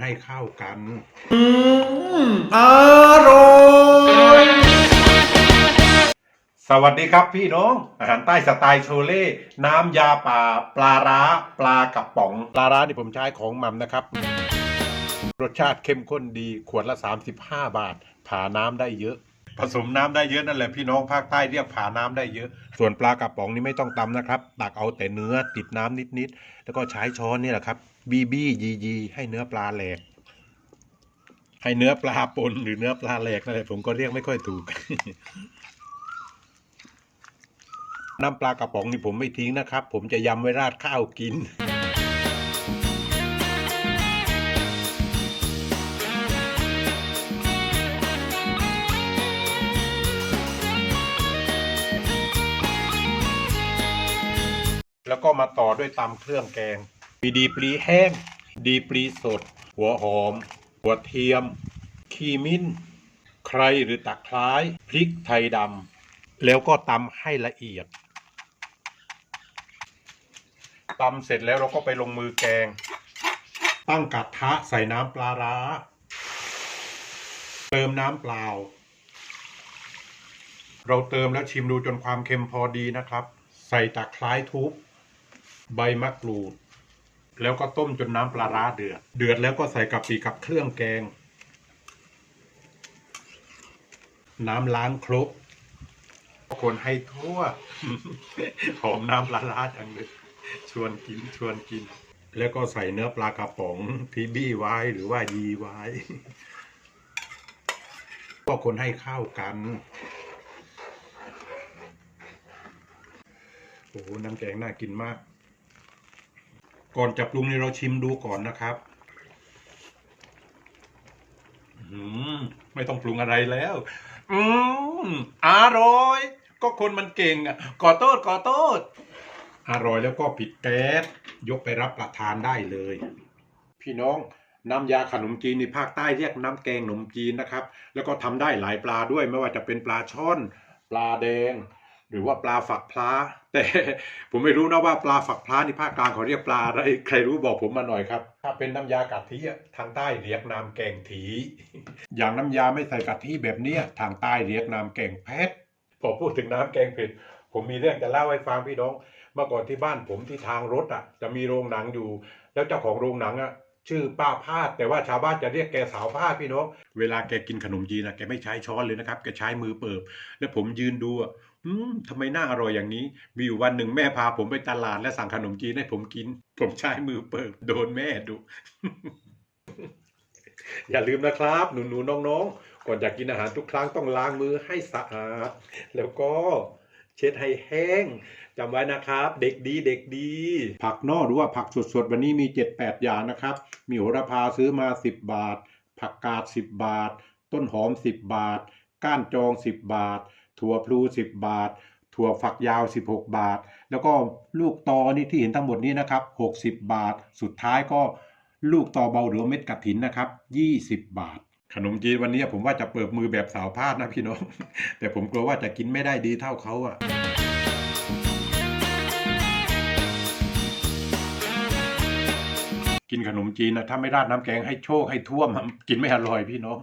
ให้เข้ากัน อืมอร่อย สวัสดีครับพี่น้อง อาหารใต้สไตล์โชเล่น้ำยาป่า ปลาร้า ปลากระป๋อง ปลาร้านี่ผมใช้ของหมัมนะครับ รสชาติเข้มข้นดีขวดละ 35 บาทผ่าน้ำได้เยอะ ผสมน้ำได้เยอะนั่นแหละพี่น้องภาคใต้เรียกผ่าน้ำได้เยอะ ส่วนปลากระป๋องนี่ไม่ต้องตำนะครับตักเอาแต่เนื้อติดน้ำนิดๆแล้วก็ใช้ช้อนนี่แหละครับบีบียียีให้เนื้อปลาแหลก ให้เนื้อปลาปนหรือเนื้อปลาแหลกนั่นแหละผมก็เรียกไม่ค่อยถูกน้ำปลากระป๋องนี่ผมไม่ทิ้งนะครับ ผมจะยำไว้ราดข้าวกิน แล้วก็มาต่อด้วยตำเครื่องแกง มีดีปลีแห้ง ดีปลีสด หัวหอม หัวเทียม ขีมิ้น ใครหรือตะไคร้พริกไทยดำ แล้วก็ตำให้ละเอียดตำเสร็จแล้วเราก็ไปลงมือแกง ตั้งกระทะใส่น้ำปลาร้า เติมน้ำเปล่า เราเติมแล้วชิมดูจนความเค็มพอดีนะครับ ใส่ตะไคร้ทุบ ใบมะกรูด แล้วก็ต้มจนน้ำปลาร้าเดือด เดือดแล้วก็ใส่กะปิกับเครื่องแกง น้ำล้างครกคนให้ทั่ว หอมน้ำปลาร้าจังเลยชวนกินชวนกิน แล้วก็ใส่เนื้อปลากระป๋องที่บี้ไว้หรือว่ายีไว้ ก็คนให้เข้ากันโอ้โหน้ำแกงน่ากินมาก ก่อนจะปรุงนี่เราชิมดูก่อนนะครับอืมไม่ต้องปรุงอะไรแล้ว อืมอร่อย ก็คนมันเก่งอะขอโทษขอโทษอร่อยแล้วก็ปิดแก๊สยกไปรับประทานได้เลย พี่น้องน้ำยาขนมจีนในภาคใต้เรียกน้ำแกงขนมจีนนะครับ แล้วก็ทำได้หลายปลาด้วยไม่ว่าจะเป็นปลาช่อน ปลาแดง หรือว่าปลาฝักพลาแต่ผมไม่รู้นะว่าปลาฝักพลาในภาคกลางเขาเรียกปลาอะไรใครรู้บอกผมมาหน่อยครับถ้าเป็นน้ำยากะทิอะทางใต้เรียกน้ำแกงถีอย่างน้ำยาไม่ใส่กะทิแบบเนี้ทางใต้เรียกน้ำแกงเผ็ดพอพูดถึงน้ำแกงเผ็ดผมมีเรื่องจะเล่าให้ฟังพี่น้อง เมื่อก่อนที่บ้านผมที่ทางรถอะ จะมีโรงหนังอยู่ แล้วเจ้าของโรงหนังอะ ชื่อป้าพาด แต่ว่าชาวบ้านจะเรียกแกสาวพาดพี่น้อง เวลาแกกินขนมจีนนะแกไม่ใช้ช้อนเลยนะครับ แกใช้มือเปิบ แล้วผมยืนดูอะอืมทำไมน่าอร่อยอย่างนี้ มีอยู่วันหนึ่งแม่พาผมไปตลาดและสั่งขนมจีนให้ผมกิน ผมใช้มือเปิบ โดนแม่ดุ อย่าลืมนะครับ หนูๆน้องๆ ก่อนอยากกินอาหารทุกครั้งต้องล้างมือให้สะอาด แล้วก็ เช็ดให้แห้งจำไว้นะครับ เด็กดีเด็กดี ผักนอกหรือว่าผักสดๆ วันนี้มี 7-8 อย่างนะครับ มีโหระพาซื้อมา 10 บาท ผักกาด 10 บาท ต้นหอม 10 บาท ก้านจอง 10 บาท ถั่วพลู 10 บาท ถั่วฝักยาว 16 บาท แล้วก็ลูกตอนี่ที่เห็นทั้งหมดนี้นะครับ 60 บาท สุดท้ายก็ลูกตอเบาหรือเม็ดกระถินนะครับ 20 บาท ขนมจีนวันนี้ผมว่าจะเปิดมือแบบสาวพาดนะพี่น้อง แต่ผมกลัวว่าจะกินไม่ได้ดีเท่าเขาอะกินขนมจีนนะถ้าไม่ราดน้ำแกงให้โชคให้ท่วมกินไม่อร่อยพี่น้อง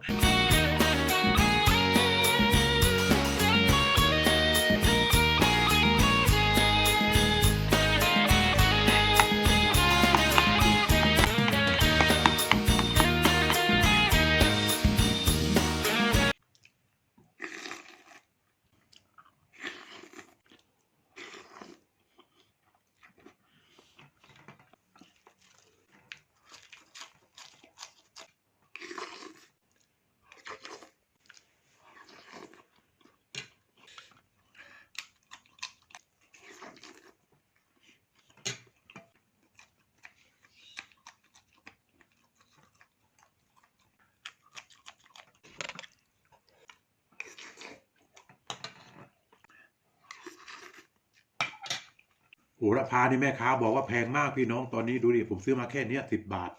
โหระพานี่แม่ค้าบอกว่าแพงมากพี่น้องตอนนี้ดูดิผมซื้อมาแค่เนี้ยสิบบาท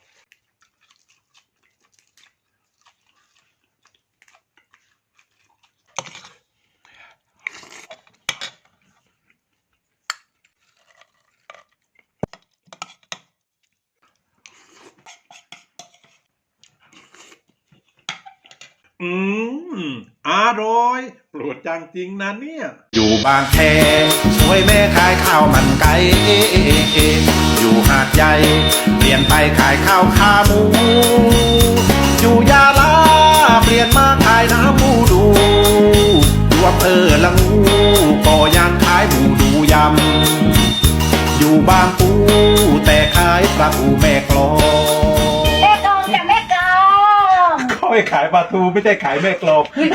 อืมอร่อย โปรดจังจริงนะเนี่ย บางแคช่วยแม่ขายข้าวมันไก่อยู่หาดใหญ่เปลี่ยนไปขายข้าวขาหมู อยู่ยาลาเปลี่ยนมาขายน้ำหมูดูอยู่อำเภอละงูก็ยังขายหมูดูยำ อยู่บางปูแต่ขายปลาอูแม่กลองแม่กองจ้ะแม่กองเขาไปขายปลาทูไม่ใช่ขายแม่กลอบอุ๊ย